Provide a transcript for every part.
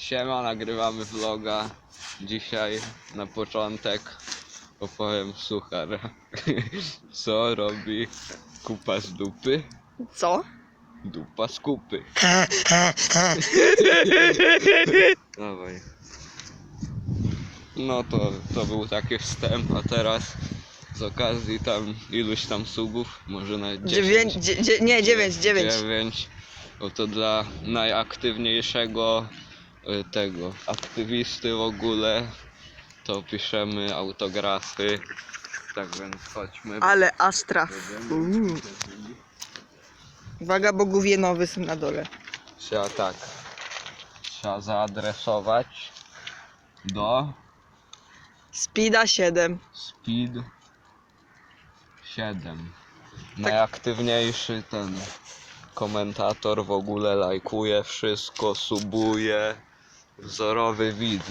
Siema, nagrywamy vloga. Dzisiaj na początek opowiem suchar. Co robi kupa z dupy? Co? Dupa z kupy. Dawaj. No to, to był taki wstęp, a teraz z okazji tam iluś tam subów, może na 10. Dziewięć, dzie, dzie, nie, dziewięć, dziewięć. 9. Oto dla najaktywniejszego tego aktywisty w ogóle to piszemy autografy. Tak więc chodźmy. Ale Astra. Jedziemy. Uuu. Uwaga, bo gówienowy są na dole. Trzeba tak. Trzeba zaadresować do Speeda 7. Speed 7. Najaktywniejszy ten komentator w ogóle lajkuje wszystko, subuje. Wzorowy widz.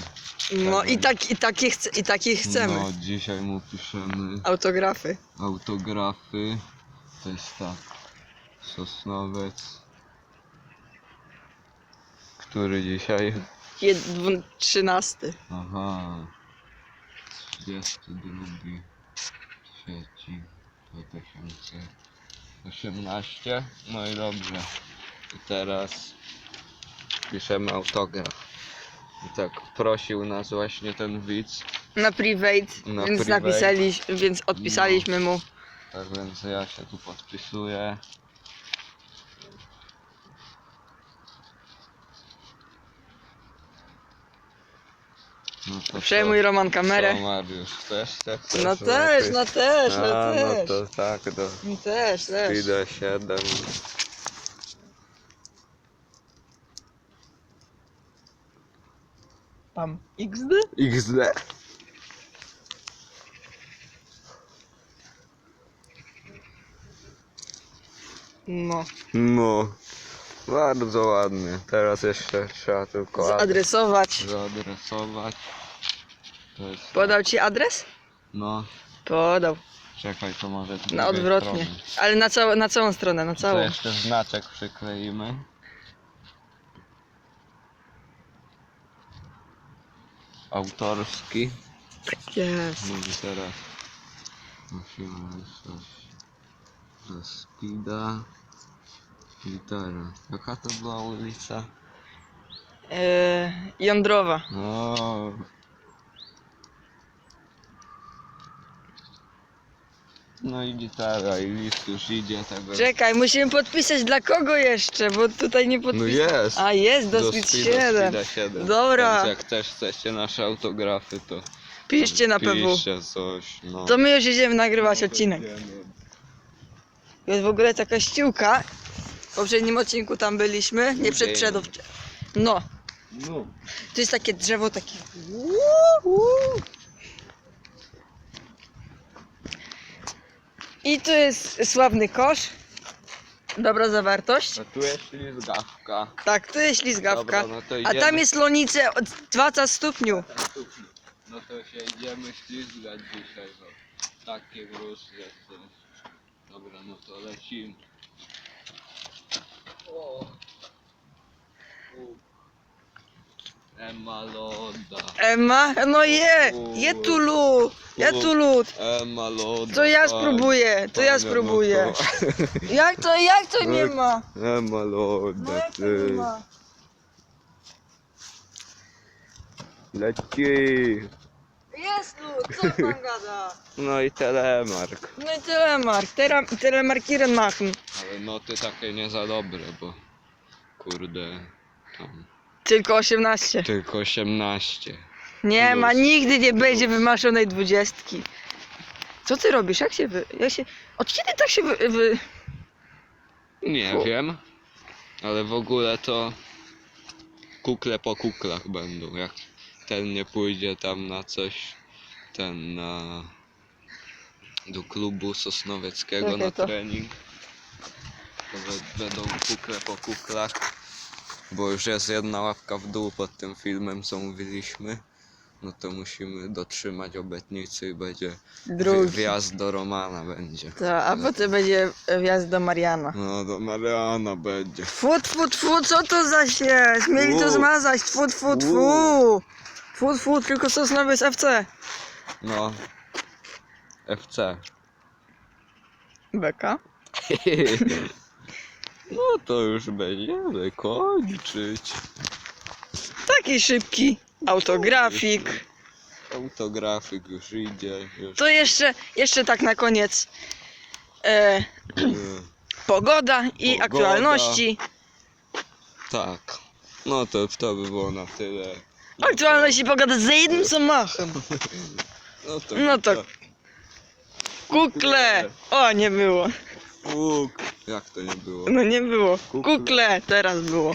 No i, tak, i, takie chce, i takich chcemy. No, dzisiaj mu piszemy Autografy. autografy. To jest tak. Sosnowiec. Który dzisiaj? Jed, dwu- trzynasty. Aha. 32 trzeci 2018. No i dobrze. I teraz piszemy autograf. Tak prosił nas właśnie ten widz. Na private, Na więc private. napisali, więc odpisaliśmy mu. Tak więc ja się tu podpisuję. No to Przejmuj co? Roman kamerę. Co, Mariusz, też tak? No też, no też, no A, no też. to tak, do No też, też. Speeda 7. Tam. XD? XD. No. No, bardzo ładnie. Teraz jeszcze trzeba tylko adres Zaadresować. To jest tak. Podał ci adres? No, Podał. czekaj, to może z Na drugiej odwrotnie. strony. Ale na, całą na całą stronę, na To całą. jeszcze znaczek przykleimy. Autorski. Jest. No i teraz musimy coś ze Speeda. Litera. Jaka to była ulica? Eee, jądrowa. No. No i gitara i list już idzie tego. Czekaj, musimy podpisać dla kogo jeszcze, bo tutaj nie No podpisać. jest! A jest do, Do Speed Speeda, 7. Speeda 7. Dobra. Więc jak też chcecie nasze autografy, to Piszcie na PW. piszcie coś. No. To my już idziemy nagrywać odcinek. Będziemy. Jest w ogóle taka ściółka. W poprzednim odcinku tam byliśmy, nie przed przedów. No, No. to jest takie drzewo takie. Uuu, uuu. I tu jest sławny kosz. Dobra zawartość. A tu jest ślizgawka. Tak, tu jest ślizgawka. Dobra, no to A idziemy. tam jest lonice od 20 stopniu. No to się idziemy ślizgać dzisiaj, bo takie wróż jest. Dobra, no to lecimy. O. U. Emma Loda. Emma, no je, je tu lód, je tu lód. Emma Loda. To ja spróbuję, to ja no spróbuję. Jak to, jak to nie ma? Emma Loda, No jak to nie ty. ma? Leci. Jest lód, co pan gada? No i telemark. No i telemark, Tera, telemarkieren machen. Ale noty takie nie za dobre, bo kurde tam Tylko 18. tylko 18. Nie ma, Plus. nigdy nie będzie wymaszonej dwudziestki. Co ty robisz? Jak się wy... Jak się... Od kiedy tak się wy... wy... Nie Fu. wiem, ale w ogóle to kukle po kuklach będą. Jak ten nie pójdzie tam na coś, ten na do klubu sosnowieckiego Jakie na to? trening, to be- będą kukle po kuklach, bo już jest jedna łapka w dół pod tym filmem, co mówiliśmy. no to musimy dotrzymać obietnicy i będzie Drugi. wjazd do Romana będzie. Ta, a potem będzie wjazd do Mariana. No do Mariana będzie. Tfu, tfu, tfu, co to za śmieć? Mieli to U. zmazać, tfu, tfu, tfu. U. Tfu, tfu, tylko sosnowy z FC. No. FC. Beka. No to już będziemy kończyć. Taki szybki autografik. Autografik już idzie. Już. To jeszcze, jeszcze tak na koniec. E, y, pogoda i Pogoda. aktualności. Tak. No to to by było na tyle. Aktualność i pogoda za jednym zamachem. No to. No to- Kukle! O, nie było. Kuk. Jak to nie było? No nie było. Kukle. Kukle, teraz było.